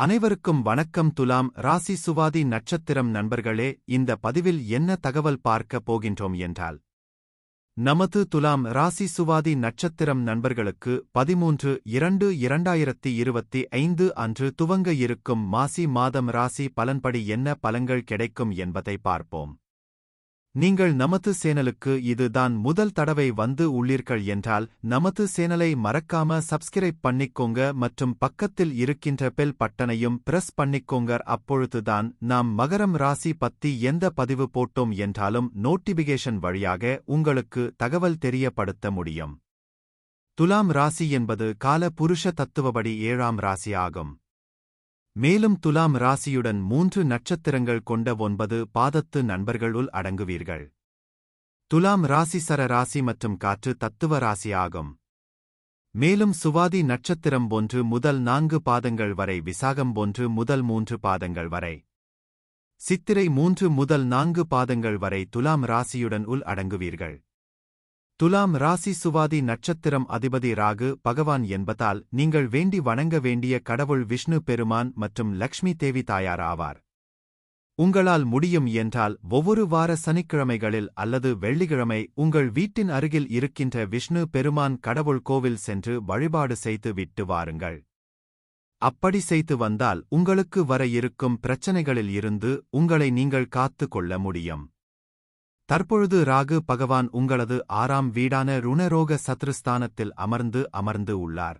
அனைவருக்கும் வணக்கம் துலாம் ராசி சுவாதி நட்சத்திரம் நண்பர்களே இந்த பதிவில் என்ன தகவல் பார்க்க போகின்றோம் என்றால் நமது துலாம் ராசி சுவாதி நட்சத்திரம் நண்பர்களுக்கு பதிமூன்று இரண்டு இரண்டாயிரத்தி இருபத்தி ஐந்து அன்று துவங்க இருக்கும் மாசி மாதம் ராசி பலன்படி என்ன பலன்கள் கிடைக்கும் என்பதை பார்ப்போம். நீங்கள் நமது சேனலுக்கு இதுதான் முதல் தடவை வந்து உள்ளீர்கள் என்றால் நமது சேனலை மறக்காம சப்ஸ்கிரைப் பண்ணிக்கோங்க மற்றும் பக்கத்தில் இருக்கின்ற பெல் பட்டனையும் பிரஸ் பண்ணிக்கோங்க. அப்பொழுதுதான் நாம் மகரம் ராசி பத்தி எந்த பதிவு போட்டோம் என்றாலும் நோட்டிபிகேஷன் வழியாக உங்களுக்கு தகவல் தெரியப்படுத்த முடியும். துலாம் ராசி என்பது கால புருஷ தத்துவபடி ஏழாம் ராசி ஆகும் மேலும் துலாம் ராசியுடன் மூன்று நட்சத்திரங்கள் கொண்ட ஒன்பது பாதத்து நண்பர்களுள் அடங்குவீர்கள். துலாம் ராசி சர ராசி மற்றும் காற்று தத்துவ ராசி ஆகும் மேலும் சுவாதி நட்சத்திரம் ஒன்று முதல் நான்கு பாதங்கள் வரை விசாகம் ஒன்று முதல் மூன்று பாதங்கள் வரை. சித்திரை மூன்று முதல் நான்கு பாதங்கள் வரை துலாம் ராசியுடன் உள் அடங்குவீர்கள். துலாம் ராசி சுவாதி நட்சத்திரம் அதிபதி ராகு பகவான் என்பதால் நீங்கள் வேண்டி வணங்க வேண்டிய கடவுள் விஷ்ணு பெருமான் மற்றும் லக்ஷ்மி தேவி தாயார் ஆவார் உங்களால் முடியும் என்றால் ஒவ்வொரு வார சனிக்கிழமைகளில் அல்லது வெள்ளிக்கிழமை உங்கள் வீட்டின் அருகில் இருக்கின்ற விஷ்ணு பெருமான் கடவுள் கோவில் சென்று வழிபாடு செய்து விட்டு வாருங்கள். அப்படி செய்து வந்தால் உங்களுக்கு வர இருக்கும் பிரச்சனைகளில் இருந்து உங்களை நீங்கள் காத்து கொள்ள முடியும். தற்பொழுது ராகு பகவான் உங்களது ஆறாம் வீடான ருணரோக சத்ருஸ்தானத்தில் அமர்ந்து அமர்ந்து உள்ளார்.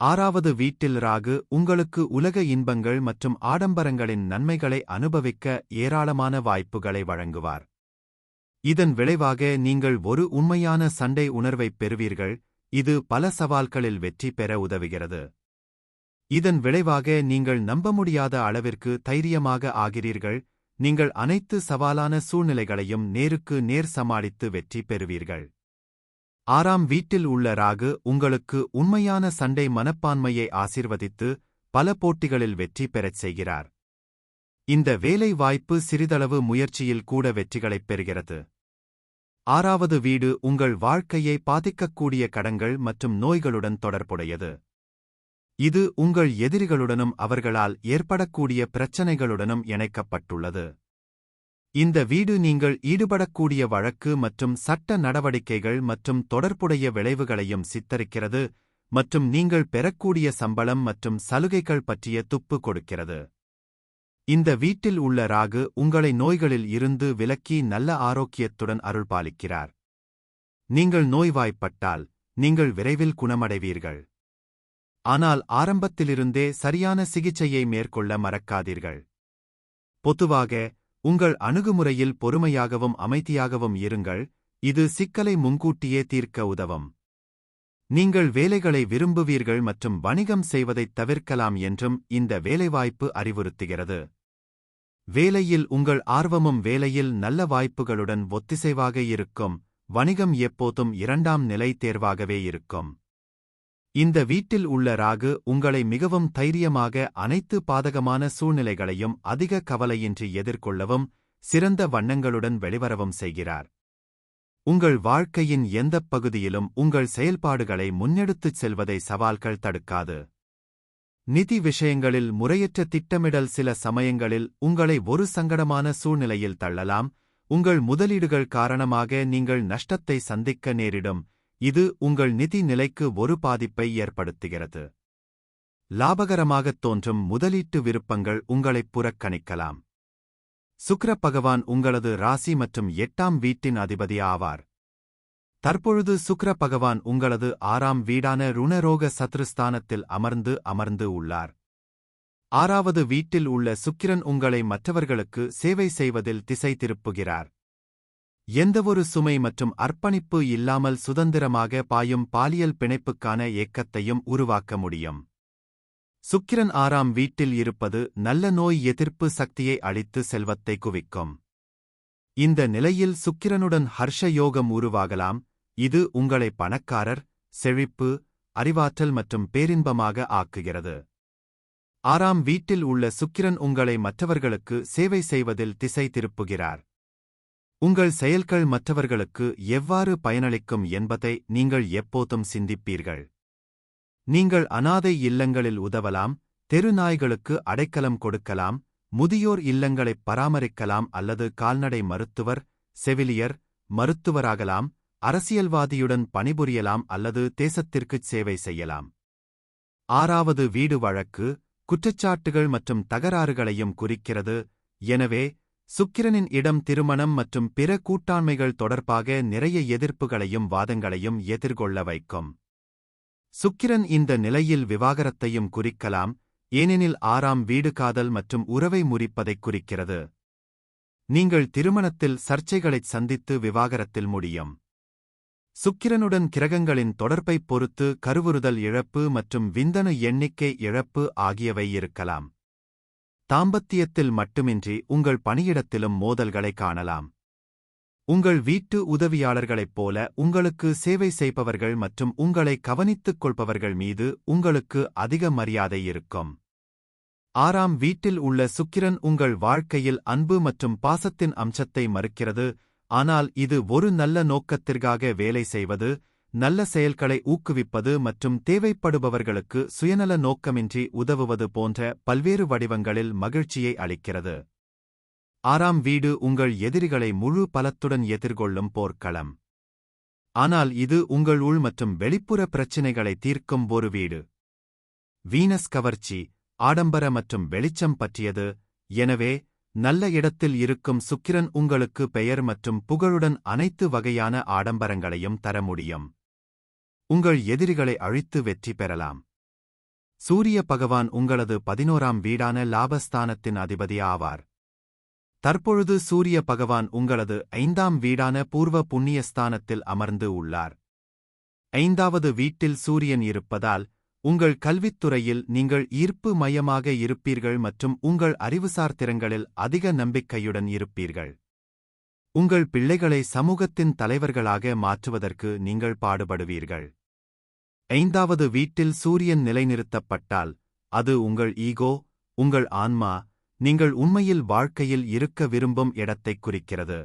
ஆறாவது வீட்டில் ராகு உங்களுக்கு உலக இன்பங்கள் மற்றும் ஆடம்பரங்களின் நன்மைகளை அனுபவிக்க ஏராளமான வாய்ப்புகளை வழங்குவார். இதன் விளைவாக நீங்கள் ஒரு உண்மையான சண்டை உணர்வைப் பெறுவீர்கள். இது பல சவால்களில் வெற்றி பெற உதவுகிறது. இதன் விளைவாக நீங்கள் நம்ப முடியாத அளவிற்கு தைரியமாக ஆகிறீர்கள். நீங்கள் அனைத்து சவாலான சூழ்நிலைகளையும் நேருக்கு நேர் சமாளித்து வெற்றி பெறுவீர்கள். ஆறாம் வீட்டில் உள்ள ராகு உங்களுக்கு உண்மையான சண்டை மனப்பான்மையை ஆசிர்வதித்து பல போட்டிகளில் வெற்றி பெறச் செய்கிறார். இந்த வேலை வாய்ப்பு சிறிதளவு முயற்சியில் கூட வெற்றிகளைப் பெறுகிறது. ஆறாவது வீடு உங்கள் வாழ்க்கையை பாதிக்கக்கூடிய கடங்கள் மற்றும் நோய்களுடன் தொடர்புடையது. இது உங்கள் எதிரிகளுடனும் அவர்களால் ஏற்படக்கூடிய பிரச்சனைகளுடனும் இணைக்கப்பட்டுள்ளது. இந்த வீடு நீங்கள் ஈடுபடக்கூடிய வழக்கு மற்றும் சட்ட நடவடிக்கைகள் மற்றும் தொடர்புடைய விளைவுகளையும் சித்தரிக்கிறது மற்றும் நீங்கள் பெறக்கூடிய சம்பளம் மற்றும் சலுகைகள் பற்றிய துப்பு கொடுக்கிறது. இந்த வீட்டில் உள்ள ராகு உங்களை நோய்களில் இருந்து விலக்கி நல்ல ஆரோக்கியத்துடன் அருள்பாலிக்கிறார். நீங்கள் நோய்வாய்ப்பட்டால் நீங்கள் விரைவில் குணமடைவீர்கள். ஆனால் ஆரம்பத்திலிருந்தே சரியான சிகிச்சையை மேற்கொள்ள மறக்காதீர்கள். பொதுவாக உங்கள் அணுகுமுறையில் பொறுமையாகவும் அமைதியாகவும் இருங்கள் இது சிக்கலை முன்கூட்டியே தீர்க்க உதவும். நீங்கள் வேலைகளை விரும்புவீர்கள் மற்றும் வணிகம் செய்வதைத் தவிர்க்கலாம் என்றும் இந்த வேலைவாய்ப்பு அறிவுறுத்துகிறது. வேலையில் உங்கள் ஆர்வமும் வேலையில் நல்ல வாய்ப்புகளுடன் ஒத்திசைவாக இருக்கும் வணிகம் எப்போதும் இரண்டாம் நிலை தேர்வாகவே இருக்கும். இந்த வீட்டில் உள்ள ராகு உங்களை மிகவும் தைரியமாக அனைத்து பாதகமான சூழ்நிலைகளையும் அதிக கவலையின்றி எதிர்கொள்ளவும் சிறந்த வண்ணங்களுடன் வெளிவரவும் செய்கிறார். உங்கள் வாழ்க்கையின் எந்தப் பகுதியிலும் உங்கள் செயல்பாடுகளை முன்னெடுத்துச் செல்வதை சவால்கள் தடுக்காது. நிதி விஷயங்களில் முறையற்ற திட்டமிடல் சில சமயங்களில் உங்களை ஒரு சங்கடமான சூழ்நிலையில் தள்ளலாம். உங்கள் முதலீடுகள் காரணமாக நீங்கள் நஷ்டத்தை சந்திக்க நேரிடும். இது உங்கள் நிதி நிலைக்கு ஒரு பாதிப்பை ஏற்படுத்துகிறது. லாபகரமாகத் தோன்றும் முதலீட்டு விருப்பங்கள் உங்களைப் புறக்கணிக்கலாம். சுக்ர பகவான் உங்களது ராசி மற்றும் எட்டாம் வீட்டின் அதிபதி ஆவார். தற்பொழுது சுக்ர பகவான் உங்களது ஆறாம் வீடான ருணரோக சத்ருஸ்தானத்தில் அமர்ந்து அமர்ந்து உள்ளார். ஆறாவது வீட்டில் உள்ள சுக்கிரன் உங்களை மற்றவர்களுக்கு சேவை செய்வதில் திசை திருப்புகிறார். எந்தவொரு சுமை மற்றும் அர்ப்பணிப்பு இல்லாமல் சுதந்திரமாக பாயும் பாலியல் பிணைப்புக்கான ஏக்கத்தையும் உருவாக்க முடியும். சுக்கிரன் ஆறாம் வீட்டில் இருப்பது நல்ல நோய் எதிர்ப்பு சக்தியை அளித்து செல்வத்தை குவிக்கும். இந்த நிலையில் சுக்கிரனுடன் ஹர்ஷ யோகம் உருவாகலாம். இது உங்களை பணக்காரர் செழிப்பு அறிவாற்றல் மற்றும் பேரின்பமாக ஆக்குகிறது. ஆறாம் வீட்டில் உள்ள சுக்கிரன் உங்களை மற்றவர்களுக்கு சேவை செய்வதில் திசை திருப்புகிறார். உங்கள் செயல்கள் மற்றவர்களுக்கு எவ்வாறு பயனளிக்கும் என்பதை நீங்கள் எப்போதும் சிந்திப்பீர்கள். நீங்கள் அனாதை இல்லங்களில் உதவலாம் தெரு நாய்களுக்கு அடைக்கலம் கொடுக்கலாம் முதியோர் இல்லங்களைப் பராமரிக்கலாம் அல்லது கால்நடை மருத்துவர் செவிலியர் மருத்துவராகலாம் அரசியல்வாதியுடன் பணிபுரியலாம் அல்லது தேசத்திற்குச் சேவை செய்யலாம். ஆறாவது வீடு வழக்கு குற்றச்சாட்டுகள் மற்றும் தகராறுகளையும் குறிக்கிறது. எனவே சுக்கிரனின் இடம் திருமணம் மற்றும் பிற கூட்டாண்மைகள் தொடர்பாக நிறைய எதிர்ப்புகளையும் வாதங்களையும் எதிர்கொள்ள வைக்கும். சுக்கிரன் இந்த நிலையில் விவாகரத்தையும் குறிக்கலாம் ஏனெனில் ஆறாம் வீடு காதல் மற்றும் உறவை முறிப்பதைக் குறிக்கிறது. நீங்கள் திருமணத்தில் சர்ச்சைகளைச் சந்தித்து விவாகரத்தில் முடியும். சுக்கிரனுடன் கிரகங்களின் தொடர்பைப் பொறுத்து கருவுறுதல் இழப்பு மற்றும் விந்தணு எண்ணிக்கை இழப்பு ஆகியவை இருக்கலாம். தாம்பத்தியத்தில் மட்டுமின்றி உங்கள் பணியிடத்திலும் மோதல்களை காணலாம். உங்கள் வீட்டு உதவியாளர்களைப் போல உங்களுக்கு சேவை செய்பவர்கள் மற்றும் உங்களை கவனித்துக் கொள்பவர்கள் மீது உங்களுக்கு அதிக மரியாதை இருக்கும். ஆறாம் வீட்டில் உள்ள சுக்கிரன் உங்கள் வாழ்க்கையில் அன்பு மற்றும் பாசத்தின் அம்சத்தை மறுக்கிறது ஆனால் இது ஒரு நல்ல நோக்கத்திற்காக வேலை செய்வது நல்ல செயல்களை ஊக்குவிப்பது மற்றும் தேவைப்படுபவர்களுக்கு சுயநல நோக்கமின்றி உதவுவது போன்ற பல்வேறு வடிவங்களில் மகிழ்ச்சியை அளிக்கிறது. ஆறாம் வீடு உங்கள் எதிரிகளை முழு பலத்துடன் எதிர்கொள்ளும் போர்க்களம். ஆனால் இது உங்கள் உள் மற்றும் வெளிப்புற பிரச்சினைகளை தீர்க்கும் ஒரு வீடு. வீனஸ் கவர்ச்சி ஆடம்பர மற்றும் வெளிச்சம் பற்றியது. எனவே நல்ல இடத்தில் இருக்கும் சுக்கிரன் உங்களுக்கு பெயர் மற்றும் புகழுடன் அனைத்து வகையான ஆடம்பரங்களையும் தர முடியும். உங்கள் எதிரிகளை அழித்து வெற்றி பெறலாம். சூரிய பகவான் உங்களது பதினோராம் வீடான லாபஸ்தானத்தின் அதிபதி ஆவார். தற்பொழுது சூரிய பகவான் உங்களது ஐந்தாம் வீடான பூர்வ புண்ணியஸ்தானத்தில் அமர்ந்து உள்ளார். ஐந்தாவது வீட்டில் சூரியன் இருப்பதால் உங்கள் கல்வித்துறையில் நீங்கள் ஈர்ப்பு மையமாக இருப்பீர்கள் மற்றும் உங்கள் அறிவுசார் திறங்களில் அதிக நம்பிக்கையுடன் இருப்பீர்கள். உங்கள் பிள்ளைகளை சமூகத்தின் தலைவர்களாக மாற்றுவதற்கு நீங்கள் பாடுபடுவீர்கள். ஐந்தாவது வீட்டில் சூரியன் நிலைநிறுத்தப்பட்டால் அது உங்கள் ஈகோ உங்கள் ஆன்மா நீங்கள் உண்மையில் வாழ்க்கையில் இருக்க விரும்பும் இடத்தைக் குறிக்கிறது.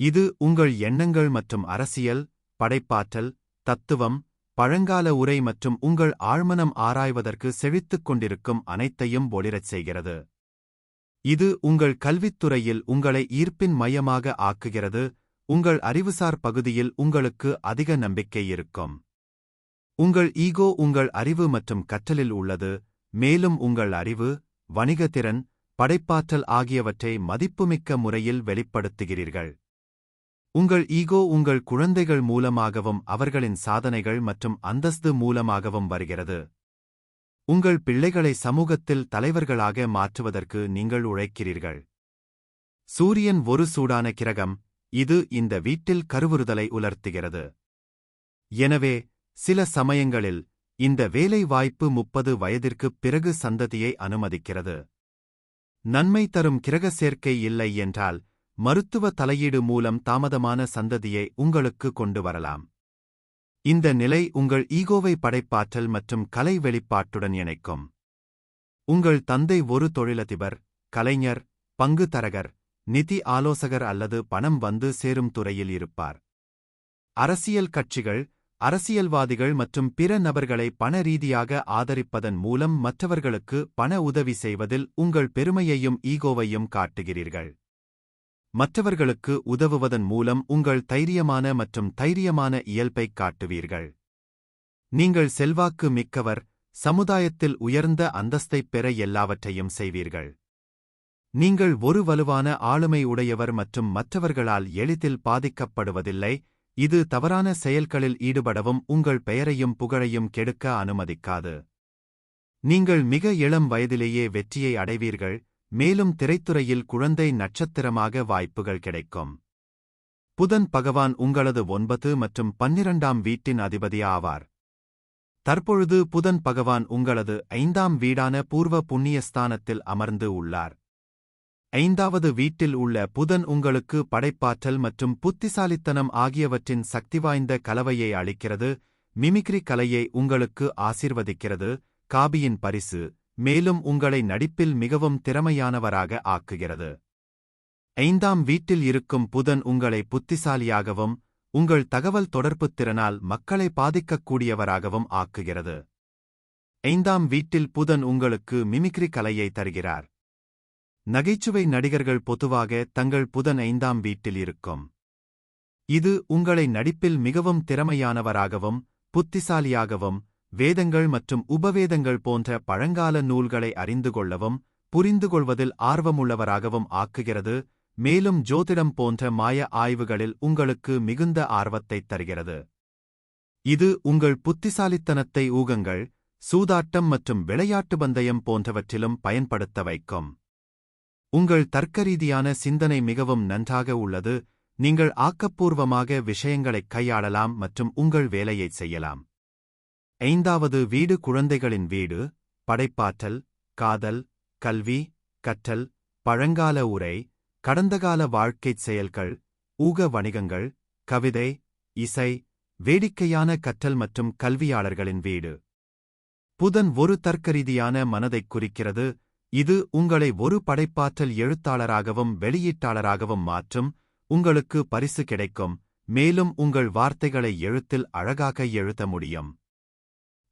இது உங்கள் எண்ணங்கள் மற்றும் அரசியல் படைப்பாற்றல் தத்துவம் பழங்கால உரை மற்றும் உங்கள் ஆழ்மனம் ஆராய்வதற்கு செழித்துக் கொண்டிருக்கும் அனைத்தையும் ஒளிரச் செய்கிறது. இது உங்கள் கல்வித்துறையில் உங்களை ஈர்ப்பின் மையமாக ஆக்குகிறது உங்கள் அறிவுசார் பகுதியில் உங்களுக்கு அதிக நம்பிக்கை இருக்கும். உங்கள் ஈகோ உங்கள் அறிவு மற்றும் கற்றலில் உள்ளது மேலும் உங்கள் அறிவு வணிகத்திறன் படைப்பாற்றல் ஆகியவற்றை மதிப்புமிக்க முறையில் வெளிப்படுத்துகிறீர்கள். உங்கள் ஈகோ உங்கள் குழந்தைகள் மூலமாகவும் அவர்களின் சாதனைகள் மற்றும் அந்தஸ்து மூலமாகவும் வருகிறது. உங்கள் பிள்ளைகளை சமூகத்தில் தலைவர்களாக மாற்றுவதற்கு நீங்கள் உழைக்கிறீர்கள். சூரியன் ஒரு சூடான கிரகம் இது இந்த வீட்டில் கருவுறுதலை உலர்த்துகிறது. எனவே சில சமயங்களில் இந்த வேலை வாய்ப்பு முப்பது வயதிற்குப் பிறகு சந்ததியை அனுமதிக்கிறது. நன்மை தரும் கிரக சேர்க்கை இல்லை என்றால் மருத்துவ தலையீடு மூலம் தாமதமான சந்ததியை உங்களுக்கு கொண்டு வரலாம். இந்த நிலை உங்கள் ஈகோவை படைப்பாற்றல் மற்றும் கலை வெளிப்பாட்டுடன் இணைக்கும். உங்கள் தந்தை ஒரு தொழிலதிபர் கலைஞர் பங்கு தரகர் நிதி ஆலோசகர் அல்லது பணம் வந்து சேரும் துறையில் இருப்பார். அரசியல் கட்சிகள் அரசியல்வாதிகள் மற்றும் பிற நபர்களை பண ரீதியாக ஆதரிப்பதன் மூலம் மற்றவர்களுக்கு பண உதவி செய்வதில் உங்கள் பெருமையையும் ஈகோவையும் காட்டுகிறீர்கள். மற்றவர்களுக்கு உதவுவதன் மூலம் உங்கள் தைரியமான மற்றும் தைரியமான இயல்பைக் காட்டுவீர்கள். நீங்கள் செல்வாக்கு மிக்கவர் சமுதாயத்தில் உயர்ந்த அந்தஸ்தைப் பெற எல்லாவற்றையும் செய்வீர்கள். நீங்கள் ஒரு வலுவான ஆளுமை உடையவர் மற்றும் மற்றவர்களால் எளிதில் பாதிக்கப்படுவதில்லை இது தவறான செயல்களில் ஈடுபடவும் உங்கள் பெயரையும் புகழையும் கெடுக்க அனுமதிக்காது. நீங்கள் மிக இளம் வயதிலேயே வெற்றியை அடைவீர்கள் மேலும் திரைத்துறையில் குழந்தை நட்சத்திரமாக வாய்ப்புகள் கிடைக்கும். புதன் பகவான் உங்களது ஒன்பது மற்றும் பன்னிரண்டாம் வீட்டின் அதிபதி ஆவார். தற்பொழுது புதன் பகவான் உங்களது ஐந்தாம் வீடான பூர்வ புண்ணியஸ்தானத்தில் அமர்ந்து உள்ளார். ஐந்தாவது வீட்டில் உள்ள புதன் உங்களுக்கு படைப்பாற்றல் மற்றும் புத்திசாலித்தனம் ஆகியவற்றின் சக்திவாய்ந்த கலவையை அளிக்கிறது மிமிக்ரி கலையை உங்களுக்கு ஆசிர்வதிக்கிறது காபியின் பரிசு மேலும் உங்களை நடிப்பில் மிகவும் திறமையானவராக ஆக்குகிறது. ஐந்தாம் வீட்டில் இருக்கும் புதன் உங்களை புத்திசாலியாகவும் உங்கள் தகவல் தொடர்புத் திறனால் மக்களை பாதிக்கக்கூடியவராகவும் ஆக்குகிறது. ஐந்தாம் வீட்டில் புதன் உங்களுக்கு மிமிக்ரி கலையை தருகிறார். நகைச்சுவை நடிகர்கள் பொதுவாக தங்கள் புதன் ஐந்தாம் வீட்டில் இருக்கும். இது உங்களை நடிப்பில் மிகவும் திறமையானவராகவும் புத்திசாலியாகவும் வேதங்கள் மற்றும் உபவேதங்கள் போன்ற பழங்கால நூல்களை அறிந்து கொள்ளவும் புரிந்துகொள்வதில் ஆர்வமுள்ளவராகவும் ஆக்குகிறது மேலும் ஜோதிடம் போன்ற மாய ஆய்வுகளில் உங்களுக்கு மிகுந்த ஆர்வத்தைத் தருகிறது. இது உங்கள் புத்திசாலித்தனத்தை ஊகங்கள் சூதாட்டம் மற்றும் விளையாட்டு பந்தயம் போன்றவற்றிலும் பயன்படுத்த வைக்கும். உங்கள் தர்க்கரீதியான சிந்தனை மிகவும் நன்றாக உள்ளது. நீங்கள் ஆக்கப்பூர்வமாக விஷயங்களைக் கையாளலாம் மற்றும் உங்கள் வேலையைச் செய்யலாம். ஐந்தாவது வீடு குழந்தைகளின் வீடு படைப்பாற்றல் காதல் கல்வி கற்றல் பழங்கால உரை கடந்தகால வாழ்க்கைச் செயல்கள் ஊக வணிகங்கள் கவிதை இசை வேடிக்கையான கற்றல் மற்றும் கல்வியாளர்களின் வீடு. புதன் ஒரு தர்க்கரீதியான மனதைக் குறிக்கிறது. இது உங்களை ஒரு படைப்பாற்றல் எழுத்தாளராகவும் வெளியீட்டாளராகவும் மாற்றும் உங்களுக்கு பரிசு கிடைக்கும் மேலும் உங்கள் வார்த்தைகளை எழுத்தில் அழகாக எழுத முடியும்.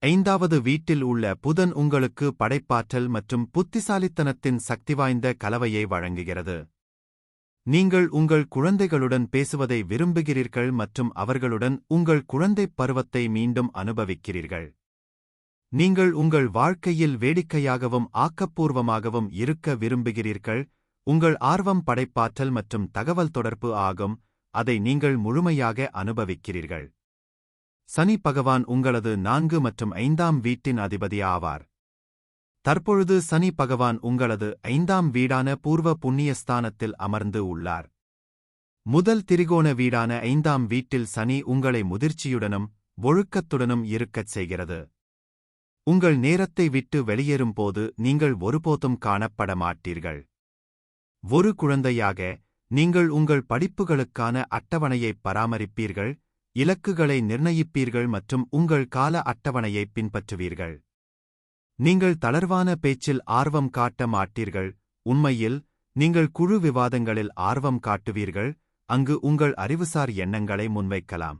ஐந்தாவது வீட்டில் உள்ள புதன் உங்களுக்கு படைப்பாற்றல் மற்றும் புத்திசாலித்தனத்தின் சக்திவாய்ந்த கலவையை வழங்குகிறது. நீங்கள் உங்கள் குழந்தைகளுடன் பேசுவதை விரும்புகிறீர்கள் மற்றும் அவர்களுடன் உங்கள் குழந்தைப் பருவத்தை மீண்டும் அனுபவிக்கிறீர்கள். நீங்கள் உங்கள் வாழ்க்கையில் வேடிக்கையாகவும் ஆக்கப்பூர்வமாகவும் இருக்க விரும்புகிறீர்கள் உங்கள் ஆர்வம் படைப்பாற்றல் மற்றும் தகவல் தொடர்பு ஆகும் அதை நீங்கள் முழுமையாக அனுபவிக்கிறீர்கள். சனி பகவான் உங்களது நான்கு மற்றும் ஐந்தாம் வீட்டின் அதிபதி ஆவார். தற்பொழுது சனி பகவான் உங்களது ஐந்தாம் வீடான பூர்வ புண்ணியஸ்தானத்தில் அமர்ந்து உள்ளார். முதல் திரிகோண வீடான ஐந்தாம் வீட்டில் சனி உங்களை முதிர்ச்சியுடனும் ஒழுக்கத்துடனும் இருக்கச் செய்கிறது. உங்கள் நேரத்தை விட்டு வெளியேறும்போது நீங்கள் ஒருபோதும் காணப்பட மாட்டீர்கள் ஒரு குழந்தையாக நீங்கள் உங்கள் படிப்புகளுக்கான அட்டவணையை பராமரிப்பீர்கள் இலக்குகளை நிர்ணயிப்பீர்கள் மற்றும் உங்கள் கால அட்டவணையை பின்பற்றுவீர்கள். நீங்கள் தளர்வான பேச்சில் ஆர்வம் காட்ட மாட்டீர்கள் உண்மையில் நீங்கள் குழு விவாதங்களில் ஆர்வம் காட்டுவீர்கள் அங்கு உங்கள் அறிவுசார் எண்ணங்களை முன்வைக்கலாம்.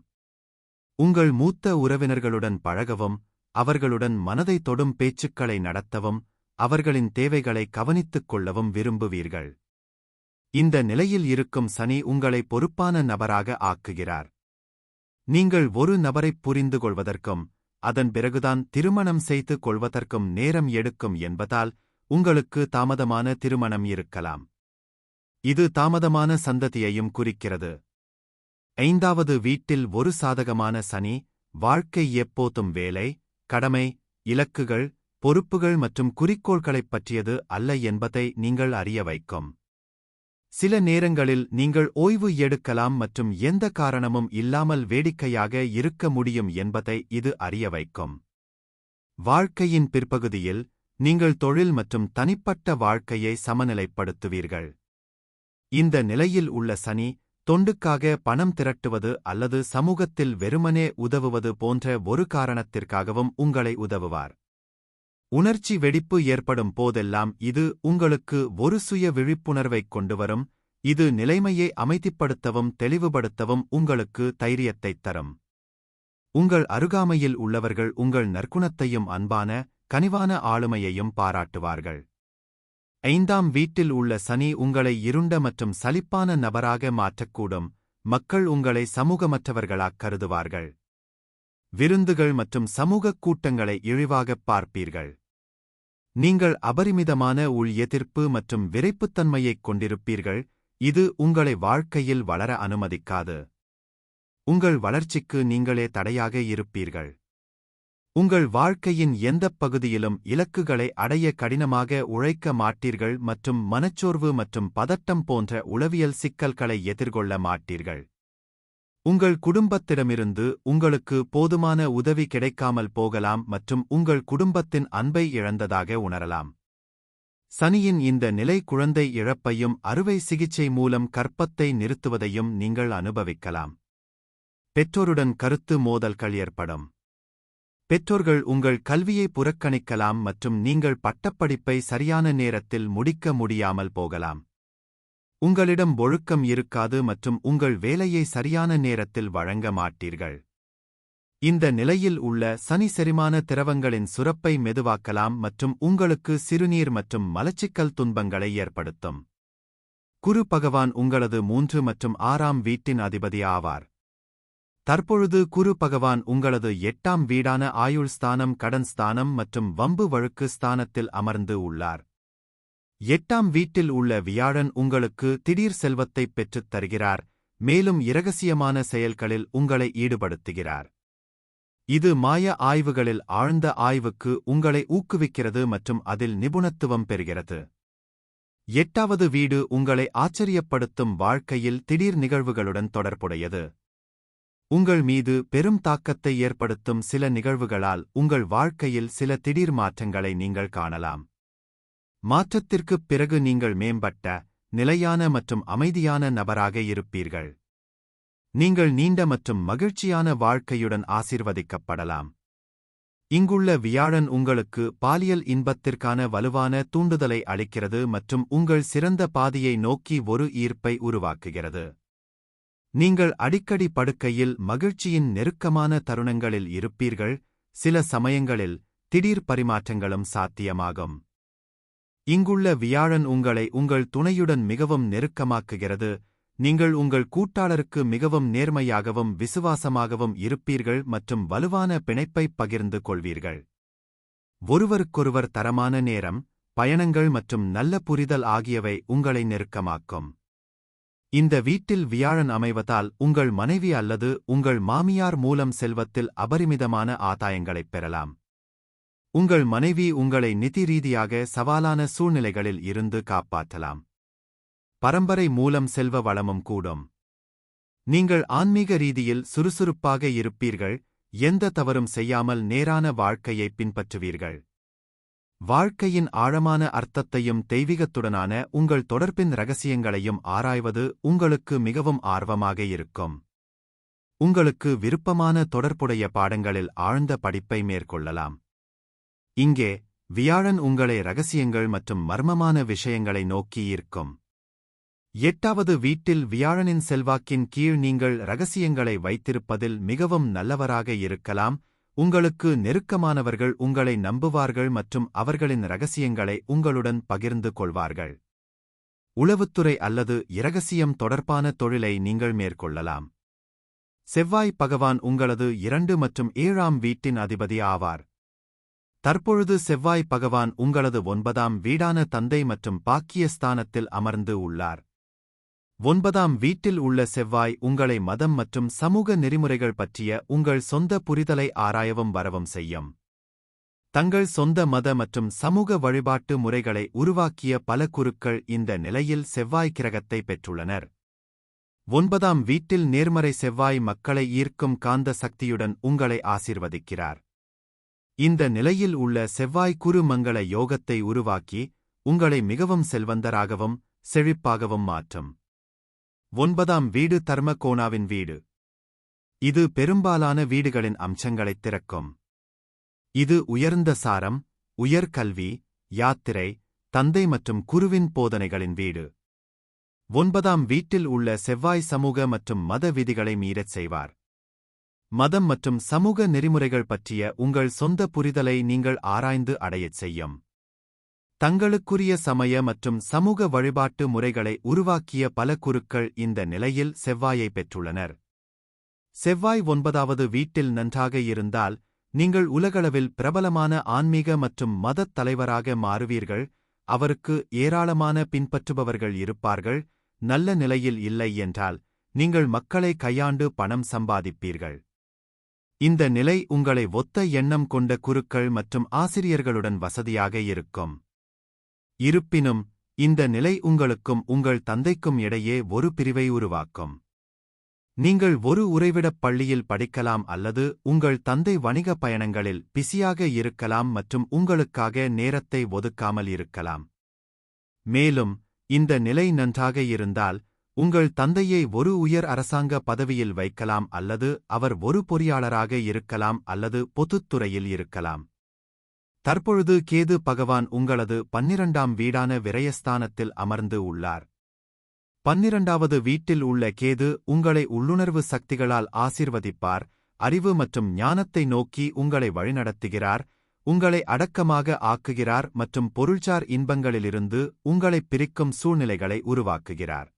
உங்கள் மூத்த உறவினர்களுடன் பழகவும் அவர்களுடன் மனதை தொடும் பேச்சுக்களை நடத்தவும் அவர்களின் தேவைகளை கவனித்துக் கொள்ளவும் விரும்புவீர்கள். இந்த நிலையில் இருக்கும் சனி உங்களை பொறுப்பான நபராக ஆக்குகிறார். நீங்கள் ஒரு நபரைப் புரிந்து கொள்வதற்கும் அதன் பிறகுதான் திருமணம் செய்து கொள்வதற்கும் நேரம் எடுக்கும் என்பதால் உங்களுக்கு தாமதமான திருமணம் இருக்கலாம். இது தாமதமான சந்ததியையும் குறிக்கிறது. ஐந்தாவது வீட்டில் ஒரு சாதகமான சனி வாழ்க்கை எப்போதும் வேலை கடமை இலக்குகள் பொறுப்புகள் மற்றும் குறிக்கோள்களைப் பற்றியது அல்ல என்பதை நீங்கள் அறிய வைக்கும். சில நேரங்களில் நீங்கள் ஓய்வு எடுக்கலாம் மற்றும் எந்த காரணமும் இல்லாமல் வேடிக்கையாக இருக்க முடியும் என்பதை இது அறிய வைக்கும். வாழ்க்கையின் பிற்பகுதியில் நீங்கள் தொழில் மற்றும் தனிப்பட்ட வாழ்க்கையை சமநிலைப்படுத்துவீர்கள். இந்த நிலையில் உள்ள சனி தொண்டுக்காக பணம் திரட்டுவது அல்லது சமூகத்தில் வெறுமனே உதவுவது போன்ற ஒரு காரணத்திற்காகவும் உங்களை உதவுவார். உணர்ச்சி வெடிப்பு ஏற்படும் போதெல்லாம் இது உங்களுக்கு ஒரு சுய விழிப்புணர்வைக் கொண்டுவரும் இது நிலைமையை அமைதிப்படுத்தவும் தெளிவுபடுத்தவும் உங்களுக்கு தைரியத்தைத் தரும். உங்கள் அருகாமையில் உள்ளவர்கள் உங்கள் நற்குணத்தையும் அன்பான கனிவான ஆளுமையையும் பாராட்டுவார்கள். ஐந்தாம் வீட்டில் உள்ள சனி உங்களை இருண்ட மற்றும் சலிப்பான நபராக மாற்றக்கூடும். மக்கள் உங்களை சமூகமற்றவர்களாக் கருதுவார்கள். விருந்துகள் மற்றும் சமூகக் கூட்டங்களை இழிவாகப் பார்ப்பீர்கள். நீங்கள் அபரிமிதமான உள் எதிர்ப்பு மற்றும் விரைப்புத்தன்மையைக் கொண்டிருப்பீர்கள். இது உங்களை வாழ்க்கையில் வளர அனுமதிக்காது. உங்கள் வளர்ச்சிக்கு நீங்களே தடையாக இருப்பீர்கள். உங்கள் வாழ்க்கையின் எந்தப் பகுதியிலும் இலக்குகளை அடைய கடினமாக உழைக்க மாட்டீர்கள் மற்றும் மனச்சோர்வு மற்றும் பதட்டம் போன்ற உளவியல் சிக்கல்களை எதிர்கொள்ள மாட்டீர்கள். உங்கள் குடும்பத்திடமிருந்து உங்களுக்கு போதுமான உதவி கிடைக்காமல் போகலாம் மற்றும் உங்கள் குடும்பத்தின் அன்பை இழந்ததாக உணரலாம். சனியின் இந்த நிலை குழந்தை இழப்பையும் அறுவை சிகிச்சை மூலம் கற்பத்தை நிறுத்துவதையும் நீங்கள் அனுபவிக்கலாம். பெற்றோருடன் கருத்து மோதல்கள் ஏற்படும். பெற்றோர்கள் உங்கள் கல்வியை புறக்கணிக்கலாம் மற்றும் நீங்கள் பட்டப்படிப்பை சரியான நேரத்தில் முடிக்க முடியாமல் போகலாம். உங்களிடம் ஒழுக்கம் இருக்காது மற்றும் உங்கள் வேலையை சரியான நேரத்தில் வழங்க மாட்டீர்கள். இந்த நிலையில் உள்ள சனி செரிமான திரவங்களின் சுரப்பை மெதுவாக்கலாம் மற்றும் உங்களுக்கு சிறுநீர் மற்றும் மலச்சிக்கல் துன்பங்களை ஏற்படுத்தும். குரு பகவான் உங்களது மூன்று மற்றும் ஆறாம் வீட்டின் அதிபதி ஆவார். தற்பொழுது குரு பகவான் உங்களது எட்டாம் வீடான ஆயுள் ஸ்தானம் கடன் ஸ்தானம் மற்றும் வம்பு வழுக்கு ஸ்தானத்தில் அமர்ந்து உள்ளார். எட்டாம் வீட்டில் உள்ள வியாழன் உங்களுக்கு திடீர் செல்வத்தைப் பெற்றுத் தருகிறார் மேலும் இரகசியமான செயல்களில் உங்களை ஈடுபடுத்துகிறார். இது மாய ஆய்வுகளில் ஆழ்ந்த ஆய்வுக்கு உங்களை ஊக்குவிக்கிறது மற்றும் அதில் நிபுணத்துவம் பெறுகிறது. எட்டாவது வீடு உங்களை ஆச்சரியப்படுத்தும் வாழ்க்கையில் திடீர் நிகழ்வுகளுடன் தொடர்புடையது. உங்கள் மீது பெரும் தாக்கத்தை ஏற்படுத்தும் சில நிகழ்வுகளால் உங்கள் வாழ்க்கையில் சில திடீர் மாற்றங்களை நீங்கள் காணலாம். மாற்றத்திற்குப் பிறகு நீங்கள் மேம்பட்ட நிலையான மற்றும் அமைதியான நபராக இருப்பீர்கள். நீங்கள் நீண்ட மற்றும் மகிழ்ச்சியான வாழ்க்கையுடன் ஆசிர்வதிக்கப்படலாம். இங்குள்ள வியாழன் உங்களுக்கு பாலியல் இன்பத்திற்கான வலுவான தூண்டுதலை அளிக்கிறது மற்றும் உங்கள் சிறந்த பாதையை நோக்கி ஒரு ஈர்ப்பை உருவாக்குகிறது. நீங்கள் அடிக்கடி படுக்கையில் மகிழ்ச்சியின் நெருக்கமான தருணங்களில் இருப்பீர்கள் சில சமயங்களில் திடீர் பரிமாற்றங்களும் சாத்தியமாகும். இங்குள்ள வியாழன் உங்களை உங்கள் துணையுடன் மிகவும் நெருக்கமாக்குகிறது நீங்கள் உங்கள் கூட்டாளருக்கு மிகவும் நேர்மையாகவும் விசுவாசமாகவும் இருப்பீர்கள் மற்றும் வலுவான பிணைப்பைப் பகிர்ந்து கொள்வீர்கள். ஒருவருக்கொருவர் தரமான நேரம் பயணங்கள் மற்றும் நல்ல புரிதல் ஆகியவை உங்களை நெருக்கமாக்கும். இந்த வீட்டில் வியாழன் அமைவதால் உங்கள் மனைவி அல்லது உங்கள் மாமியார் மூலம் செல்வத்தில் அபரிமிதமான ஆதாயங்களைப் பெறலாம். உங்கள் மனைவி உங்களை நிதி ரீதியாக சவாலான சூழ்நிலைகளில் இருந்து காப்பாற்றலாம். பரம்பரை மூலம் செல்வ வளமும் கூடும். நீங்கள் ஆன்மீக ரீதியில் சுறுசுறுப்பாக இருப்பீர்கள் எந்த தவறும் செய்யாமல் நேரான வாழ்க்கையை பின்பற்றுவீர்கள். வாழ்க்கையின் ஆழமான அர்த்தத்தையும் தெய்வீகத்துடனான உங்கள் தொடர்பின் ரகசியங்களையும் ஆராய்வது உங்களுக்கு மிகவும் ஆர்வமாக இருக்கும். உங்களுக்கு விருப்பமான தொடர்புடைய பாடங்களில் ஆழ்ந்த படிப்பை மேற்கொள்ளலாம். இங்கே வியாழன் உங்களை ரகசியங்கள் மற்றும் மர்மமான விஷயங்களை நோக்கி ஈர்க்கும். எட்டாவது வீட்டில் வியாழனின் செல்வாக்கின் கீழ் நீங்கள் ரகசியங்களை வைத்திருப்பதில் மிகவும் நல்லவராக இருக்கலாம். உங்களுக்கு நெருக்கமானவர்கள் உங்களை நம்புவார்கள் மற்றும் அவர்களின் ரகசியங்களை உங்களுடன் பகிர்ந்து கொள்வார்கள். உளவுத்துறை அல்லது இரகசியம் தொடர்பான தொழிலை நீங்கள் மேற்கொள்ளலாம். செவ்வாய் பகவான் உங்களது இரண்டு மற்றும் ஏழாம் வீட்டின் அதிபதி ஆவார். தற்பொழுது செவ்வாய் பகவான் உங்களது ஒன்பதாம் வீடான தந்தை மற்றும் பாக்கியஸ்தானத்தில் அமர்ந்து உள்ளார். ஒன்பதாம் வீட்டில் உள்ள செவ்வாய் உங்களை மதம் மற்றும் சமூக நெறிமுறைகள் பற்றிய உங்கள் சொந்த புரிதலை ஆராயவும் வரவும் செய்யும். தங்கள் சொந்த மத மற்றும் சமூக வழிபாட்டு முறைகளை உருவாக்கிய பல குருக்கள் இந்த நிலையில் செவ்வாய் கிரகத்தை பெற்றுள்ளனர். ஒன்பதாம் வீட்டில் நேர்மறை செவ்வாய் மக்களை ஈர்க்கும் காந்த சக்தியுடன் உங்களை ஆசிர்வதிக்கிறார். இந்த நிலையில் உள்ள செவ்வாய் குரு மங்கள யோகத்தை உருவாக்கி உங்களை மிகவும் செல்வந்தராகவும் செழிப்பாகவும் மாற்றும். ஒன்பதாம் வீடு தர்மகோனாவின் வீடு. இது பெரும்பாலான வீடுகளின் அம்சங்களைத் திறக்கும். இது உயர்ந்த சாரம் உயர்கல்வி யாத்திரை தந்தை மற்றும் குருவின் போதனைகளின் வீடு. ஒன்பதாம் வீட்டில் உள்ள செவ்வாய் சமூக மற்றும் மத விதிகளை மீறச் செய்வார். மதம் மற்றும் சமூக நெறிமுறைகள் பற்றிய உங்கள் சொந்த புரிதலை நீங்கள் ஆராய்ந்து அடையச் செய்யும். தங்களுக்குரிய சமய மற்றும் சமூக வழிபாட்டு முறைகளை உருவாக்கிய பல குருக்கள் இந்த நிலையில் செவ்வாயை பெற்றுள்ளனர். செவ்வாய் ஒன்பதாவது வீட்டில் நன்றாக இருந்தால் நீங்கள் உலகளவில் பிரபலமான ஆன்மீக மற்றும் மதத் தலைவராக மாறுவீர்கள் அவருக்கு ஏராளமான பின்பற்றுபவர்கள் இருப்பார்கள் நல்ல நிலையில் இல்லை என்றால் நீங்கள் மக்களை கையாண்டு பணம் சம்பாதிப்பீர்கள். இந்த நிலை உங்களை ஒத்த எண்ணம் கொண்ட குருக்கள் மற்றும் ஆசிரியர்களுடன் வசதியாக இருக்கும். இருப்பினும் இந்த நிலை உங்களுக்கும் உங்கள் தந்தைக்கும் இடையே ஒரு பிரிவை உருவாக்கும். நீங்கள் ஒரு உறைவிடப் பள்ளியில் படிக்கலாம் அல்லது உங்கள் தந்தை வணிக பயணங்களில் பிஸியாக இருக்கலாம் மற்றும் உங்களுக்காக நேரத்தை ஒதுக்காமல் இருக்கலாம். மேலும் இந்த நிலை நன்றாக இருந்தால் உங்கள் தந்தையை ஒரு உயர் அரசாங்க பதவியில் வைக்கலாம் அல்லது அவர் ஒரு பொறியாளராக இருக்கலாம் அல்லது பொதுத்துறையில் இருக்கலாம். தற்பொழுது கேது பகவான் உங்களது பன்னிரண்டாம் வீடான விரயஸ்தானத்தில் அமர்ந்து உள்ளார். பன்னிரண்டாவது வீட்டில் உள்ள கேது உங்களை உள்ளுணர்வு சக்திகளால் ஆசிர்வதிப்பார் அறிவு மற்றும் ஞானத்தை நோக்கி உங்களை வழிநடத்துகிறார் உங்களை அடக்கமாக ஆக்குகிறார் மற்றும் பொருள்சார் இன்பங்களிலிருந்து உங்களைப் பிரிக்கும் சூழ்நிலைகளை உருவாக்குகிறார்.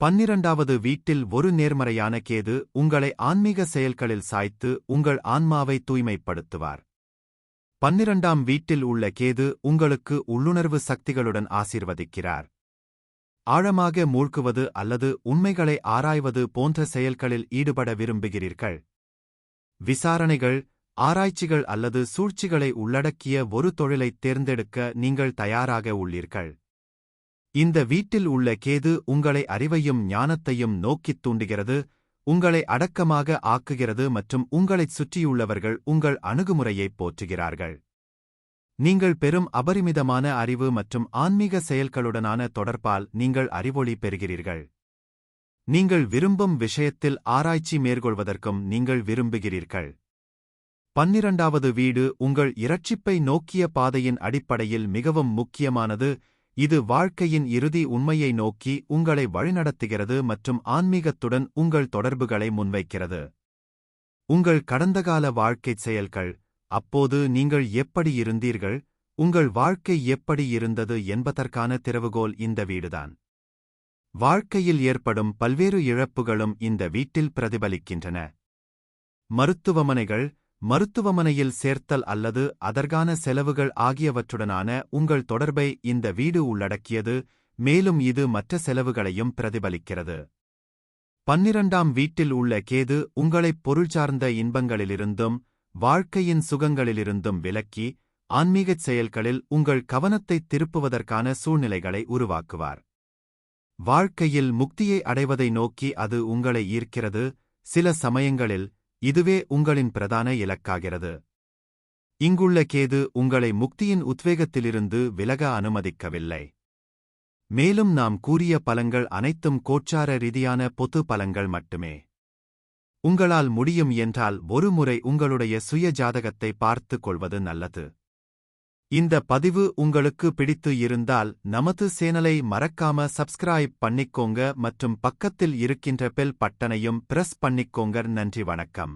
பன்னிரண்டாவது வீட்டில் ஒரு நேர்மறையான கேது உங்களை ஆன்மீக செயல்களில் சாய்த்து உங்கள் ஆன்மாவை தூய்மைப்படுத்துவார். பன்னிரண்டாம் வீட்டில் உள்ள கேது உங்களுக்கு உள்ளுணர்வு சக்திகளுடன் ஆசீர்வதிக்கிறார். ஆழமாக மூழ்குவது அல்லது உண்மைகளை ஆராய்வது போன்ற செயல்களில் ஈடுபட விரும்புகிறீர்கள். விசாரணைகள் ஆராய்ச்சிகள் அல்லது சூழ்ச்சிகளை உள்ளடக்கிய ஒரு தொழிலைத் தேர்ந்தெடுக்க நீங்கள் தயாராக உள்ளீர்கள். இந்த வீட்டில் உள்ள கேது உங்களை அறிவையும் ஞானத்தையும் நோக்கித் தூண்டுகிறது உங்களை அடக்கமாக ஆக்குகிறது மற்றும் உங்களைச் சுற்றியுள்ளவர்கள் உங்கள் அணுகுமுறையைப் போற்றுகிறார்கள். நீங்கள் பெரும் அபரிமிதமான அறிவு மற்றும் ஆன்மீக செயல்களுடனான தொடர்பால் நீங்கள் அறிவொளி பெறுகிறீர்கள். நீங்கள் விரும்பும் விஷயத்தில் ஆராய்ச்சி மேற்கொள்வதற்கும் நீங்கள் விரும்புகிறீர்கள். பன்னிரண்டாவது வீடு உங்கள் இரட்சிப்பை நோக்கிய பாதையின் அடிப்படையில் மிகவும் முக்கியமானது இது வாழ்க்கையின் இறுதி உண்மையை நோக்கி உங்களை வழிநடத்துகிறது மற்றும் ஆன்மீகத்துடன் உங்கள் தொடர்புகளை முன்வைக்கிறது. உங்கள் கடந்தகால வாழ்க்கைச் செயல்கள் அப்போது நீங்கள் எப்படி இருந்தீர்கள் உங்கள் வாழ்க்கை எப்படி இருந்தது என்பதற்கான திறவுகோல் இந்த வீடுதான். வாழ்க்கையில் ஏற்படும் பல்வேறு இழப்புகளும் இந்த வீட்டில் பிரதிபலிக்கின்றன. மருத்துவமனைகள் மருத்துவமனையில் சேர்த்தல் அல்லது அதற்கான செலவுகள் ஆகியவற்றுடனான உங்கள் தொடர்பை இந்த வீடு உள்ளடக்கியது மேலும் இது மற்ற செலவுகளையும் பிரதிபலிக்கிறது. பன்னிரண்டாம் வீட்டில் உள்ள கேது உங்களைப் பொருள் சார்ந்த இன்பங்களிலிருந்தும் வாழ்க்கையின் சுகங்களிலிருந்தும் விலக்கி ஆன்மீகச் செயல்களில் உங்கள் கவனத்தைத் திருப்புவதற்கான சூழ்நிலைகளை உருவாக்குவார். வாழ்க்கையில் முக்தியை அடைவதை நோக்கி அது உங்களை ஈர்க்கிறது. சில சமயங்களில் இதுவே உங்களின் பிரதான இலக்காகிறது. இங்குள்ள கேது உங்களை முக்தியின் உத்வேகத்திலிருந்து விலக அனுமதிக்கவில்லை. மேலும் நாம் கூறிய பலங்கள் அனைத்தும் கோச்சார ரீதியான பொது பலங்கள் மட்டுமே. உங்களால் முடியும் என்றால் ஒருமுறை உங்களுடைய சுய ஜாதகத்தை பார்த்துக் கொள்வது நல்லது. இந்த பதிவு உங்களுக்கு பிடித்து இருந்தால் நமது சேனலை மறக்காம சப்ஸ்கிரைப் பண்ணிக்கோங்க மற்றும் பக்கத்தில் இருக்கின்ற பெல் பட்டனையும் பிரஸ் பண்ணிக்கோங்க. நன்றி வணக்கம்.